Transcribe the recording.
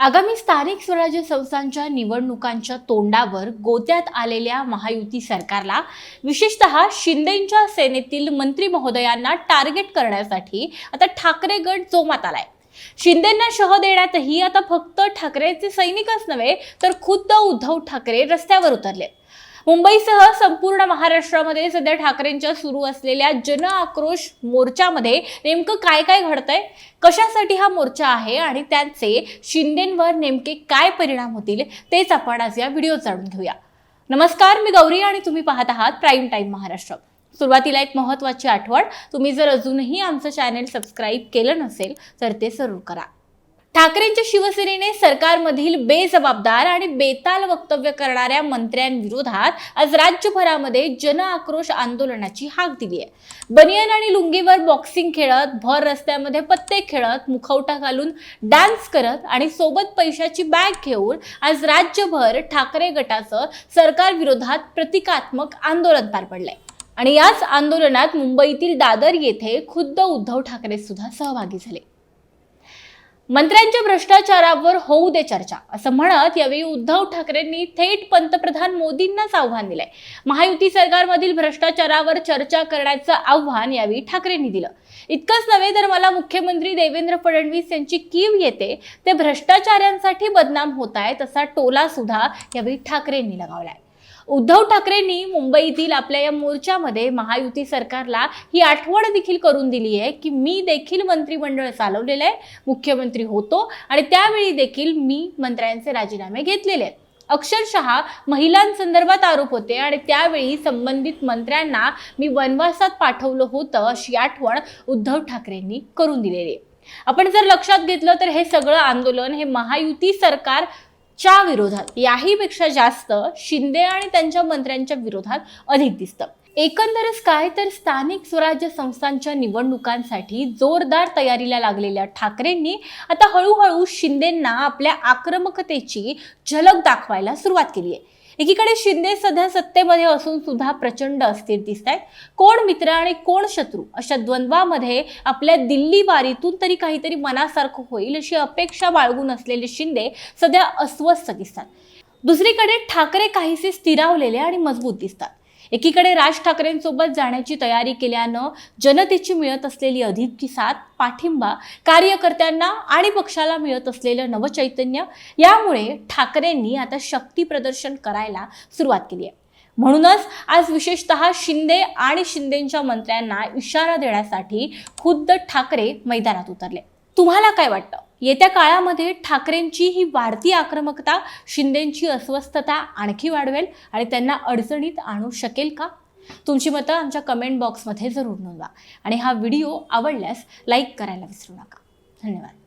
आगामी स्थानिक स्वराज्य संस्थांच्या निवडणुकांच्या तोंडावर गोत्यात आलेल्या महायुती सरकारला विशेषतः शिंदेंच्या सेनेतील मंत्री महोदयांना टार्गेट करण्यासाठी आता ठाकरे गट जोमात आलाय. शिंदेंना शह देण्यातही आता फक्त ठाकरेचे सैनिकच नव्हे तर खुद्द उद्धव ठाकरे रस्त्यावर उतरले. मुंबईसह संपूर्ण महाराष्ट्रामध्ये सध्या ठाकरेंच्या सुरू असलेल्या जन आक्रोश मोर्चामध्ये नेमकं काय काय घडतंय? कशासाठी हा मोर्चा आहे? आणि त्यांचे शिंदेंवर नेमके काय परिणाम होतील? तेच आपण आज या व्हिडिओ जाणून घेऊया. नमस्कार मी गौरी आणि तुम्ही पाहत आहात प्राईम टाईम महाराष्ट्र. सुरुवातीला एक महत्त्वाची आठवण तुम्ही जर अजूनही आमचं चॅनेल सबस्क्राईब केलं नसेल तर ते जरूर करा. ठाकरेंच्या शिवसेनेने सरकारमधील बेजबाबदार आणि बेताल वक्तव्य करणाऱ्या मंत्र्यांविरोधात आज राज्यभरामध्ये जन आक्रोश आंदोलनाची हाक दिली आहे. बनियन आणि लुंगीवर बॉक्सिंग खेळत भर रस्त्यामध्ये पत्ते खेळत मुखवटा घालून डान्स करत आणि सोबत पैशाची बॅग घेऊन आज राज्यभर ठाकरे गटाचं सरकारविरोधात प्रतिकात्मक आंदोलन पार पडलंय. आणि याच आंदोलनात मुंबईतील दादर येथे खुद्द उद्धव ठाकरे सुद्धा सहभागी झाले. मंत्र्यांच्या भ्रष्टाचारावर होऊ दे चर्चा असं म्हणत यावेळी उद्धव ठाकरेंनी थेट पंतप्रधान मोदींनाच आव्हान दिलंय. महायुती सरकारमधील भ्रष्टाचारावर चर्चा करण्याचं आव्हान यावेळी ठाकरेंनी दिलं. इतकंच नव्हे तर मला मुख्यमंत्री देवेंद्र फडणवीस यांची कीव येते ते भ्रष्टाचाऱ्यांसाठी बदनाम होत आहेत असा टोला सुद्धा यावेळी ठाकरेंनी लगावलाय. उद्धव ठाकरेंनी मुंबईतील आपल्या या मोर्चामध्ये महायुती सरकारला ही आठवण देखील करून दिली आहे की मी देखील मंत्रिमंडळ चालवलेलं आहे मुख्यमंत्री होतो आणि त्यावेळी देखील मी मंत्र्यांचे राजीनामे घेतलेले आहेत. अक्षरशः महिलांसंदर्भात आरोप होते आणि त्यावेळी संबंधित मंत्र्यांना मी वनवासात पाठवलं होतं अशी आठवण उद्धव ठाकरेंनी करून दिलेली आहे. आपण जर लक्षात घेतलं तर हे सगळं आंदोलन हे महायुती सरकार च्या विरोधात याहीपेक्षा जास्त शिंदे आणि त्यांच्या मंत्र्यांच्या विरोधात अधिक दिसतं. एकंदरच काय तर स्थानिक स्वराज्य संस्थांच्या निवडणुकांसाठी जोरदार तयारीला लागलेल्या ठाकरेंनी आता हळूहळू शिंदेंना आपल्या आक्रमकतेची झलक दाखवायला सुरुवात केली आहे. एकीकडे शिंदे सध्या सत्तेमध्ये असून सुद्धा प्रचंड अस्थिर दिसत आहेत कोण मित्र आणि कोण शत्रू अशा द्वंद्वामध्ये आपल्या दिल्ली वारीतून तरी काहीतरी मनासारखं होईल अशी अपेक्षा बाळगून असलेले शिंदे सध्या अस्वस्थ दिसतात. दुसरीकडे ठाकरे काहीसे स्थिरावलेले आणि मजबूत दिसतात. एकीकडे राज ठाकरेंसोबत जाण्याची तयारी केल्यानं जनतेची मिळत असलेली अधिकची साथ पाठिंबा कार्यकर्त्यांना आणि पक्षाला मिळत असलेलं नवचैतन्य यामुळे ठाकरेंनी आता शक्ती प्रदर्शन करायला सुरुवात केली आहे. म्हणूनच आज विशेषतः शिंदे आणि शिंदेच्या मंत्र्यांना इशारा देण्यासाठी खुद्द ठाकरे मैदानात उतरले. तुम्हाला काय वाटतं? येत्या काळामध्ये ठाकरेंची ही वाढती आक्रमकता शिंदेची अस्वस्थता आणखी वाढवेल आणि त्यांना अडचणीत आणू शकेल का? तुमची मतं आमच्या कमेंट बॉक्समध्ये जरूर नोंदवा. आणि हा व्हिडिओ आवडल्यास लाईक करायला विसरू नका. धन्यवाद.